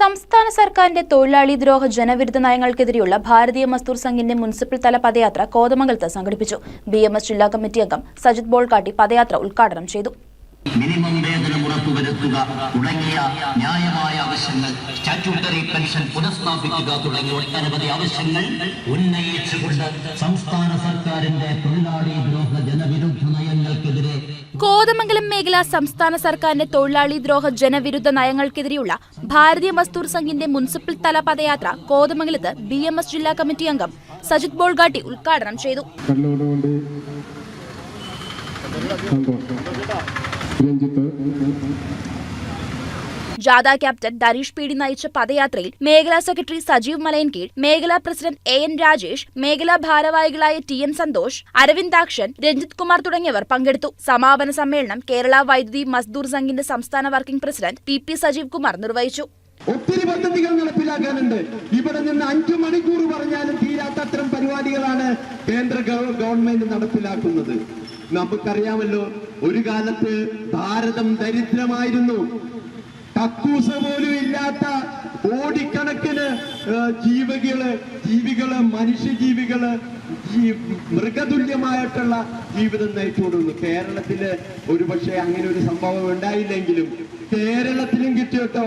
സംസ്ഥാന സർക്കാരിന്റെ തൊഴിലാളി ദ്രോഹ ജനവിരുദ്ധ നയങ്ങൾക്കെതിരെയുള്ള ഭാരതീയ മസ്ദൂർ സംഘിന്റെ മുനിസിപ്പൽ തല പദയാത്ര കോതമംഗലത്ത് സംഘടിപ്പിച്ചു. ബി എം എസ് ജില്ലാ കമ്മിറ്റി അംഗം സജിത് ബോൾക്കാട്ടി പദയാത്ര ഉദ്ഘാടനം ചെയ്തു. മിനിമം വേതനം ഉറപ്പുവരുത്തുക തുടങ്ങിയ ന്യായമായ ആവശ്യങ്ങൾ സ്റ്റാറ്റ്യൂട്ടറി പെൻഷൻ പുനഃസ്ഥാപിക്കുക തുടങ്ങിയ ഒട്ടനവധി ആവശ്യങ്ങൾ ഉന്നയിച്ചുകൊണ്ട് സംസ്ഥാന സർക്കാരിന്റെ തൊഴിലാളി ദ്രോഹ ജനവിരുദ്ധ കോതമംഗലം മേഖല സംസ്ഥാന സർക്കാരിന്റെ തൊഴിലാളി ദ്രോഹ ജനവിരുദ്ധ നയങ്ങൾക്കെതിരെയുള്ള ഭാരതീയ മസ്ദൂർ സംഘിന്റെ മുനിസിപ്പൽ തല പദയാത്ര കോതമംഗലത്ത് ബി എം എസ് ജില്ലാ കമ്മിറ്റി അംഗം സജിത് ബോൾഗാട്ടി ഉദ്ഘാടനം ചെയ്തു. രഞ്ജിത്ത് ജാഥ ക്യാപ്റ്റൻ ധനീഷ് പീഡി നയിച്ച പദയാത്രയിൽ മേഖലാ സെക്രട്ടറി സജീവ് മലയൻകീഴ് മേഖലാ പ്രസിഡന്റ് എ എൻ രാജേഷ് മേഖലാ ഭാരവാഹികളായ ടി എൻ സന്തോഷ് അരവിന്ദാക്ഷൻ രഞ്ജിത് കുമാർ തുടങ്ങിയവർ പങ്കെടുത്തു. സമാപന സമ്മേളനം കേരള വൈദ്യുതി മസ്ദൂർ സംഘിന്റെ സംസ്ഥാന working president P P Sajeev Kumar നിർവഹിച്ചു. ഒത്തിരി പദ്ധതികൾ നടപ്പിലാക്കാനുണ്ട്. ഇവിടെ നിന്ന് അഞ്ചു മണിക്കൂർ പറഞ്ഞാലും തീരാത്തത്തരം പരിപാടികളാണ് കേന്ദ്ര ഗവൺമെന്റ് നടപ്പിലാക്കുന്നത്. നമുക്കറിയാമല്ലോ ഒരു കാലത്ത് ഭാരതം ദരിദ്രമായിരുന്നു. കക്കൂസ പോലും ഇല്ലാത്ത കോടിക്കണക്കിന് ജീവികൾ ജീവികൾ മനുഷ്യജീവികൾ ഈ മൃഗതുല്യമായിട്ടുള്ള ജീവിതം നയിച്ചുകൊണ്ടിരുന്നു. കേരളത്തിൽ ഒരുപക്ഷെ അങ്ങനെ ഒരു സംഭവം ഉണ്ടായില്ലെങ്കിലും കേരളത്തിലും കിട്ടിയിട്ടോ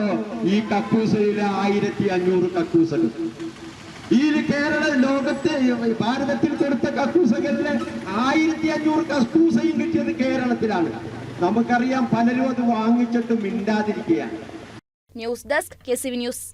ഈ കക്കൂസയിൽ ആയിരത്തി അഞ്ഞൂറ് കക്കൂസകൾ. ഈ കേരള ലോകത്തെ ഭാരതത്തിൽ കൊടുത്ത കക്കൂസകളിലെ ആയിരത്തി അഞ്ഞൂറ് കക്കൂസയും കിട്ടിയത് കേരളത്തിലാണ്. നമുക്കറിയാം പലരും അത് വാങ്ങിച്ചിട്ട് മിണ്ടാതിരിക്കുകയാണ്. News desk K news